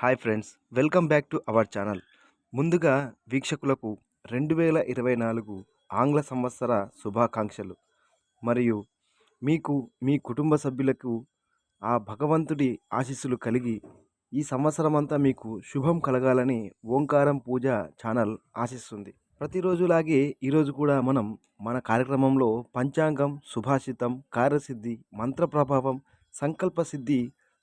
Hi friends welcome back to our channel. ముందుగా వీక్షకులకు రెండు వేల ఇరవై నాలుగు ఆంగ్ల సంవత్సర శుభాకాంక్షలు. మరియు మీకు మీ కుటుంబ సభ్యులకు ఆ భగవంతుడి ఆశీస్సులు కలిగి ఈ సంవత్సరం అంతా మీకు శుభం కలగాలని ఓంకారం పూజ ఛానల్ ఆశిస్తుంది. ప్రతిరోజులాగే ఈరోజు కూడా మనం మన కార్యక్రమంలో పంచాంగం సుభాషితం కార్యసిద్ధి మంత్ర ప్రభావం సంకల్ప సిద్ధి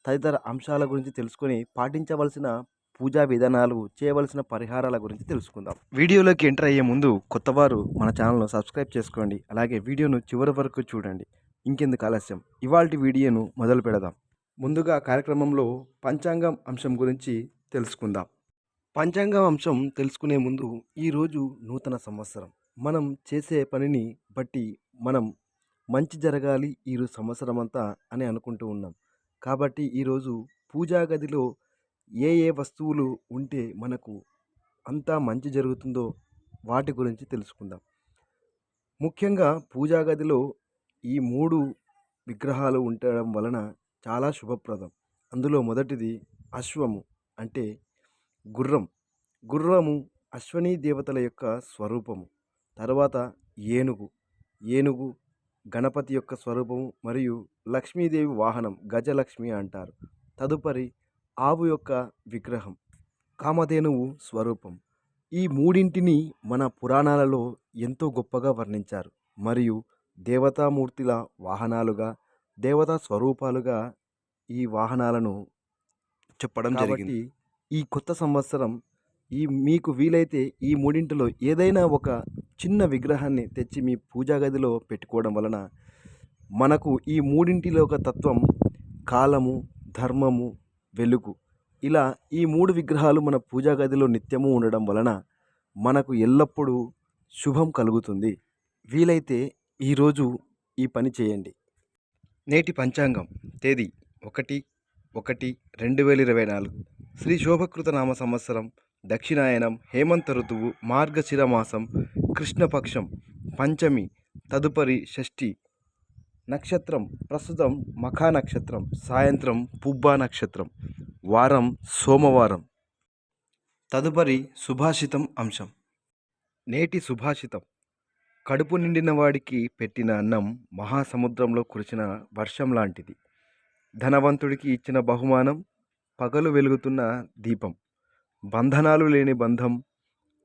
తదితర అంశాల గురించి తెలుసుకొని పాటించవలసిన పూజా విధానాలు చేయవలసిన పరిహారాల గురించి తెలుసుకుందాం. వీడియోలోకి ఎంటర్ అయ్యే ముందు కొత్తవారు మన ఛానల్ను సబ్స్క్రైబ్ చేసుకోండి. అలాగే వీడియోను చివరి వరకు చూడండి. ఇంకెందుకు ఆలస్యం? ఇవాల్టి వీడియోను మొదలు పెడదాం. ముందుగా కార్యక్రమంలో పంచాంగం అంశం గురించి తెలుసుకుందాం. పంచాంగం అంశం తెలుసుకునే ముందు ఈరోజు నూతన సంవత్సరం. మనం చేసే పనిని బట్టి మనం మంచి జరగాలి ఈ సంవత్సరం అంతా అని అనుకుంటూ ఉన్నాం. కాబట్టి ఈరోజు పూజా గదిలో ఏ ఏ వస్తువులు ఉంటే మనకు అంతా మంచి జరుగుతుందో వాటి గురించి తెలుసుకుందాం. ముఖ్యంగా పూజా గదిలో ఈ మూడు విగ్రహాలు ఉండడం వలన చాలా శుభప్రదం. అందులో మొదటిది అశ్వము అంటే గుర్రం. గుర్రము అశ్వనీ దేవతల యొక్క స్వరూపము. తర్వాత ఏనుగు. ఏనుగు గణపతి యొక్క స్వరూపము మరియు లక్ష్మీదేవి వాహనం గజలక్ష్మి అంటారు. తదుపరి ఆవు యొక్క విగ్రహం కామధేనువు స్వరూపం. ఈ మూడింటిని మన పురాణాలలో ఎంతో గొప్పగా వర్ణించారు. మరియు దేవతామూర్తుల వాహనాలుగా దేవతా స్వరూపాలుగా ఈ వాహనాలను చెప్పడం జరిగింది. ఈ కొత్త సంవత్సరం ఈ మీకు వీలైతే ఈ మూడింటిలో ఏదైనా ఒక చిన్న విగ్రహాన్ని తెచ్చి మీ పూజా గదిలో పెట్టుకోవడం వలన మనకు ఈ మూడింటిలో ఒక తత్వం కాలము ధర్మము వెలుగు. ఇలా ఈ మూడు విగ్రహాలు మన పూజా గదిలో నిత్యము ఉండడం వలన మనకు ఎల్లప్పుడూ శుభం కలుగుతుంది. వీలైతే ఈరోజు ఈ పని చేయండి. నేటి పంచాంగం తేదీ ఒకటి ఒకటి రెండు వేల ఇరవై నాలుగు. శ్రీ శోభకృత నామ సంవత్సరం దక్షిణాయనం హేమంత ఋతువు మార్గశిర మాసం కృష్ణపక్షం పంచమి తదుపరి షష్ఠి నక్షత్రం ప్రస్తుతం మఖా నక్షత్రం సాయంత్రం పుబ్బా నక్షత్రం వారం సోమవారం. తదుపరి సుభాషితం అంశం. నేటి సుభాషితం. కడుపు నిండిన వాడికి పెట్టిన అన్నం మహాసముద్రంలో కురిసిన వర్షం లాంటిది. ధనవంతుడికి ఇచ్చిన బహుమానం పగలు వెలుగుతున్న దీపం. బంధనాలు లేని బంధం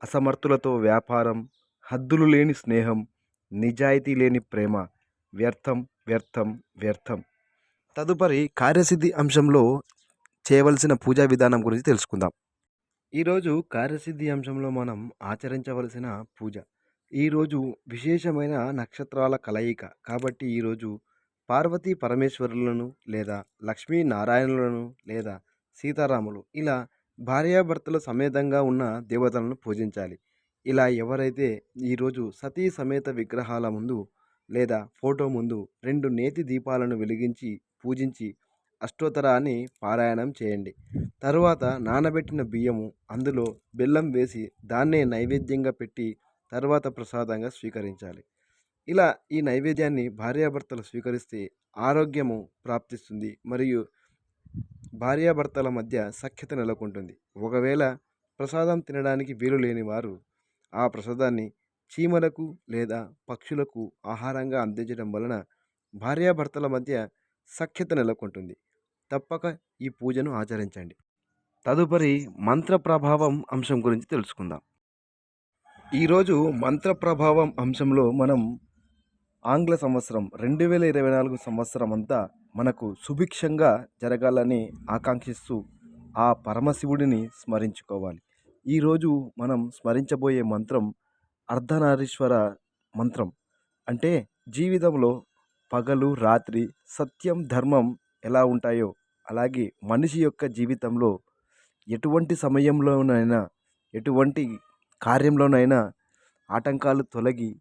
అసమర్థులతో వ్యాపారం హద్దులు లేని స్నేహం నిజాయితీ లేని ప్రేమ వ్యర్థం వ్యర్థం వ్యర్థం. తదుపరి కార్యసిద్ధి అంశంలో చేయవలసిన పూజా విధానం గురించి తెలుసుకుందాం. ఈరోజు కార్యసిద్ధి అంశంలో మనం ఆచరించవలసిన పూజ. ఈరోజు విశేషమైన నక్షత్రాల కలయిక. కాబట్టి ఈరోజు పార్వతీ పరమేశ్వరులను లేదా లక్ష్మీ నారాయణులను లేదా సీతారాములు ఇలా భార్యాభర్తల సమేతంగా ఉన్న దేవతలను పూజించాలి. ఇలా ఎవరైతే ఈరోజు సతీ సమేత విగ్రహాల ముందు లేదా ఫోటో ముందు రెండు నేతి దీపాలను వెలిగించి పూజించి అష్టోత్తరాన్ని పారాయణం చేయండి. తరువాత నానబెట్టిన బియ్యము అందులో బెల్లం వేసి దాన్నే నైవేద్యంగా పెట్టి తర్వాత ప్రసాదంగా స్వీకరించాలి. ఇలా ఈ నైవేద్యాన్ని భార్యాభర్తలు స్వీకరిస్తే ఆరోగ్యము ప్రాప్తిస్తుంది. మరియు భార్యాభర్తల మధ్య సఖ్యత నెలకొంటుంది. ఒకవేళ ప్రసాదం తినడానికి వీలు లేని వారు ఆ ప్రసాదాన్ని చీమలకు లేదా పక్షులకు ఆహారంగా అందించడం వలన భార్యాభర్తల మధ్య సఖ్యత నెలకొంటుంది. తప్పక ఈ పూజను ఆచరించండి. తదుపరి మంత్ర ప్రభావం అంశం గురించి తెలుసుకుందాం. ఈరోజు మంత్ర ప్రభావం అంశంలో మనం ఆంగ్ల సంవత్సరం రెండు వేల ఇరవై నాలుగు సంవత్సరం అంతా మనకు సుభిక్షంగా జరగాలని ఆకాంక్షిస్తూ ఆ పరమశివుడిని స్మరించుకోవాలి. ఈరోజు మనం స్మరించబోయే మంత్రం అర్ధనారీశ్వర మంత్రం. అంటే జీవితంలో పగలు రాత్రి సత్యం ధర్మం ఎలా ఉంటాయో అలాగే మనిషి యొక్క జీవితంలో ఎటువంటి సమయంలోనైనా ఎటువంటి కార్యంలోనైనా ఆటంకాలు తొలగి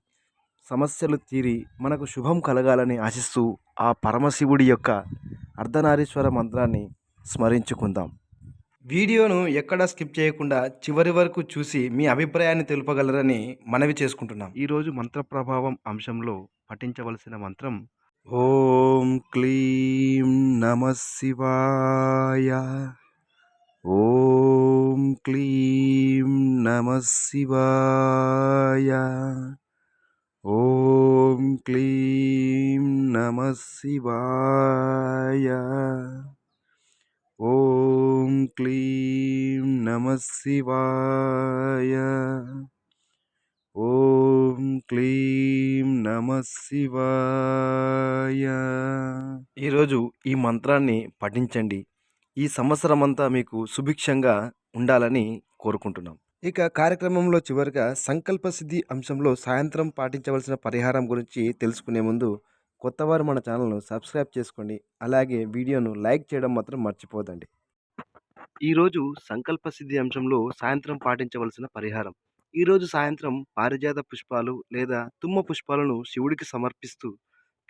సమస్యలు తీరి మనకు శుభం కలగాలని ఆశిస్తూ ఆ పరమశివుడి యొక్క అర్ధనారీశ్వర మంత్రాన్ని స్మరించుకుందాం. వీడియోను ఎక్కడా స్కిప్ చేయకుండా చివరి వరకు చూసి మీ అభిప్రాయాన్ని తెలుపగలరని మనవి చేసుకుంటున్నాం. ఈరోజు మంత్ర ప్రభావం అంశంలో పఠించవలసిన మంత్రం ఓం క్లీం నమ శివాయ. ఓం నమ శివాయ. ఓం క్లీం నమ శివాయ. ఓం క్లీం నమ శివాయ. ఓం క్లీం నమ శివాయ. ఈరోజు ఈ మంత్రాన్ని పఠించండి. ఈ సంవత్సరం అంతా మీకు సుభిక్షంగా ఉండాలని కోరుకుంటున్నాం. ఇక కార్యక్రమంలో చివరిగా సంకల్ప సిద్ధి అంశంలో సాయంత్రం పాటించవలసిన పరిహారం గురించి తెలుసుకునే ముందు కొత్తవారు మన ఛానల్ను సబ్స్క్రైబ్ చేసుకోండి. అలాగే వీడియోను లైక్ చేయడం మాత్రం మర్చిపోదండి ఈరోజు సంకల్ప సిద్ధి అంశంలో సాయంత్రం పాటించవలసిన పరిహారం. ఈరోజు సాయంత్రం పారిజాత పుష్పాలు లేదా తుమ్మ పుష్పాలను శివుడికి సమర్పిస్తూ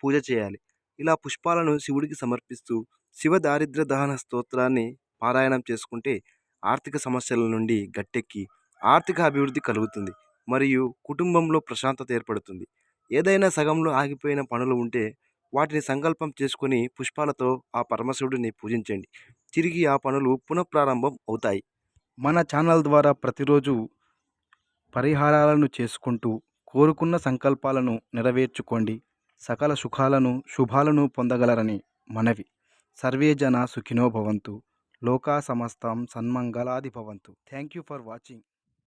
పూజ చేయాలి. ఇలా పుష్పాలను శివుడికి సమర్పిస్తూ శివ దారిద్ర దహన స్తోత్రాన్ని పారాయణం చేసుకుంటే ఆర్థిక సమస్యల నుండి గట్టెక్కి ఆర్థిక అభివృద్ధి కలుగుతుంది మరియు కుటుంబంలో ప్రశాంతత ఏర్పడుతుంది. ఏదైనా సగంలో ఆగిపోయిన పనులు ఉంటే వాటిని సంకల్పం చేసుకుని పుష్పాలతో ఆ పరమశివుడిని పూజించండి. తిరిగి ఆ పనులు పునఃప్రారంభం అవుతాయి. మన ఛానల్ ద్వారా ప్రతిరోజు పరిహారాలను చేసుకుంటూ కోరుకున్న సంకల్పాలను నెరవేర్చుకోండి. సకల సుఖాలను శుభాలను పొందగలరని మనవి. సర్వే జన సుఖినో భవంతు. లోకా సమస్తం సన్మంగళాది భవంతు. Thank you for watching.